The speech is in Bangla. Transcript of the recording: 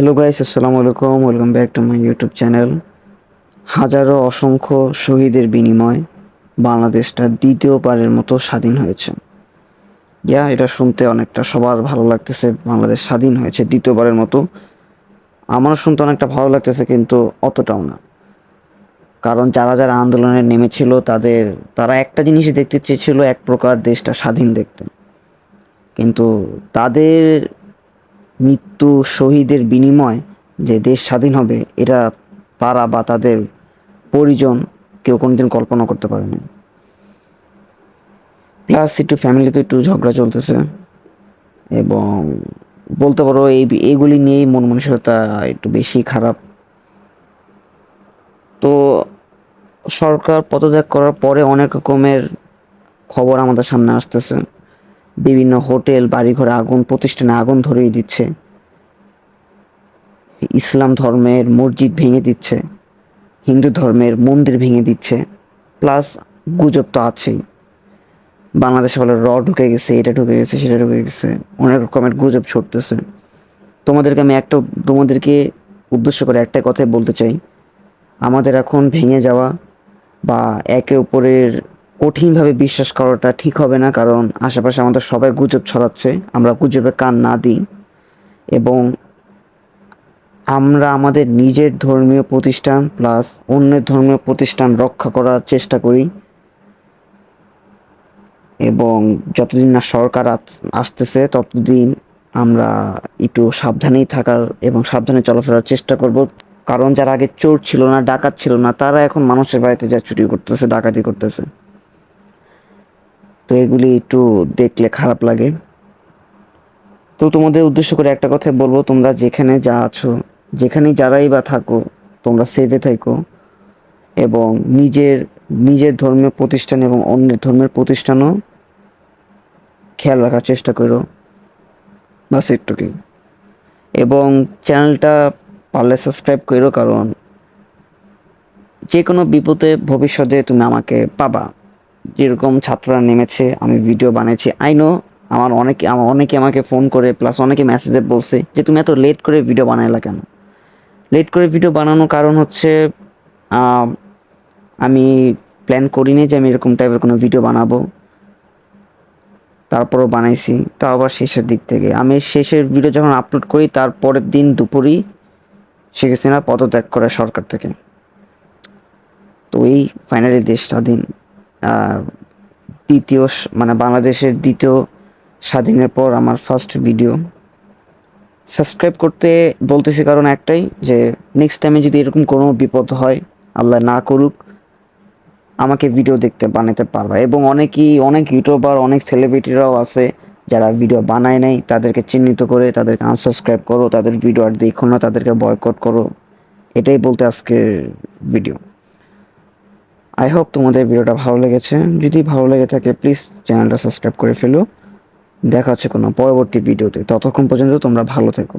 হ্যালো গাইস আসসালামু আলাইকুম welcome back to my YouTube channel হাজারো অসংখ্য শহীদের বিনিময় বাংলাদেশটা দ্বিতীয়বারের মতো স্বাধীন হয়েছে। ইয়া এটা শুনতে অনেকটা সবার ভালো লাগতেছে, বাংলাদেশ স্বাধীন হয়েছে দ্বিতীয়বারের মতো। আমারও শুনতে অনেকটা ভালো লাগতেছে, কিন্তু অতটাও না। কারণ যারা যারা আন্দোলনে নেমেছিল, তাদের, তারা একটা জিনিসই দেখতে চেয়েছিল, এক প্রকার দেশটা স্বাধীন দেখতে। কিন্তু তাদের মৃত্যু শহীদের বিনিময় যে দেশ স্বাধীন হবে, এটা তারা বা তাদের পরিজন কেউ কোনোদিন কল্পনা করতে পারেনি। প্লাস একটু ফ্যামিলিতে একটু ঝগড়া চলতেছে এবং বলতে পারো এই এইগুলি নিয়েই মন মানসিকতা একটু বেশি খারাপ। তো সরকার পদত্যাগ করার পরে অনেক রকমের খবর আমাদের সামনে আসতেছে। বিভিন্ন হোটেল, বাড়িঘরে, আগুন প্রতিষ্ঠানে আগুন ধরিয়ে দিচ্ছে। ইসলাম ধর্মের মসজিদ ভেঙে দিচ্ছে। হিন্দু ধর্মের মন্দির ভেঙে দিচ্ছে। প্লাস গুজব তো আছেই। বাংলাদেশে বলে র ঢুকে গেছে, এটা ঢুকে গেছে, সেটা ঢুকে গেছে। অনেক রকমের গুজব ছড়তেছে। তোমাদেরকে আমি একটা, তোমাদেরকে উদ্দেশ্য করে একটা কথাই বলতে চাই। আমাদের এখন ভেঙে যাওয়া বা একে অপরের কঠিনভাবে বিশ্বাস করাটা ঠিক হবে না, কারণ আশেপাশে আমাদের সবাই গুজব ছড়াচ্ছে। আমরা গুজবে কান না দিই। এবং আমরা আমাদের নিজের ধর্মীয় প্রতিষ্ঠান প্লাস অন্যের ধর্মীয় প্রতিষ্ঠান রক্ষা করার চেষ্টা করি। এবং যতদিন না সরকার আস- আসতেছে, ততদিন আমরা একটু সাবধানেই থাকার এবং সাবধানে চলাফেরার চেষ্টা করব। কারণ যারা আগে চোর ছিল না, ডাকাত ছিল না, তারা এখন মানুষের বাড়িতে যা চুরি করতেছে, ডাকাতি করতেছে। তো এগুলি একটু দেখলে খারাপ লাগে। তো তোমাদের উদ্দেশ্য করে একটা কথা বলব, তোমরা যেখানে যা আছো, যেখানেই যারাই বা থাকো, তোমরা সেভে থাকো এবং নিজের নিজের ধর্মীয় প্রতিষ্ঠান এবং অন্যের ধর্মের প্রতিষ্ঠানও খেয়াল রাখার চেষ্টা করো। বাস একটুকি এবং চ্যানেলটা পারলে সাবস্ক্রাইব করো, কারণ যে কোনো বিপদে ভবিষ্যতে তুমি আমাকে পাবা। যেরকম ছাত্ররা নেমেছে, আমি ভিডিও বানিয়েছি আই নো আমার অনেকে আমার অনেকে আমাকে ফোন করে প্লাস অনেকে মেসেজে বলছে যে, তুমি এত লেট করে ভিডিও বানাইলা কেন? লেট করে ভিডিও বানানোর কারণ হচ্ছে আমি প্ল্যান করিনি যে আমি এরকম টাইপের কোনো ভিডিও বানাবো। তারপরও বানাইছি, তাও আবার শেষের দিক থেকে। আমি শেষের ভিডিও যখন আপলোড করি, তার পরের দিন দুপুরই শেখ হাসিনা পদত্যাগ করে সরকার থেকে। তো এই ফাইনালি দেশ স্বাধীন দ্বিতীয় মানে বাংলাদেশের দ্বিতীয় স্বাধীনের পর আমার ফার্স্ট ভিডিও সাবস্ক্রাইব করতে বলতেছি কারণ একটাই যে নেক্সট টাইমে যদি এরকম কোনো বিপদ হয়, আল্লাহ না করুক, আমাকে ভিডিও দেখতে, বানাতে পারবা। এবং অনেকেই, অনেক ইউটিউবার অনেক সেলিব্রিটিরাও আছে যারা ভিডিও বানায় নাই, তাদেরকে চিহ্নিত করে তাদেরকে আনসাবস্ক্রাইব করো, তাদের ভিডিও আর দেখো না, তাদেরকে বয়কট করো। এটাই বলতে আজকে ভিডিও আই হোপ তোমাদের ভিডিওটা ভালো লেগেছে। যদি ভালো লেগে থাকে প্লিজ চ্যানেলটা সাবস্ক্রাইব করে ফেলো। দেখা হচ্ছে কোনো পরবর্তী ভিডিওতে। ততক্ষণ পর্যন্ত তোমরা ভালো থেকো।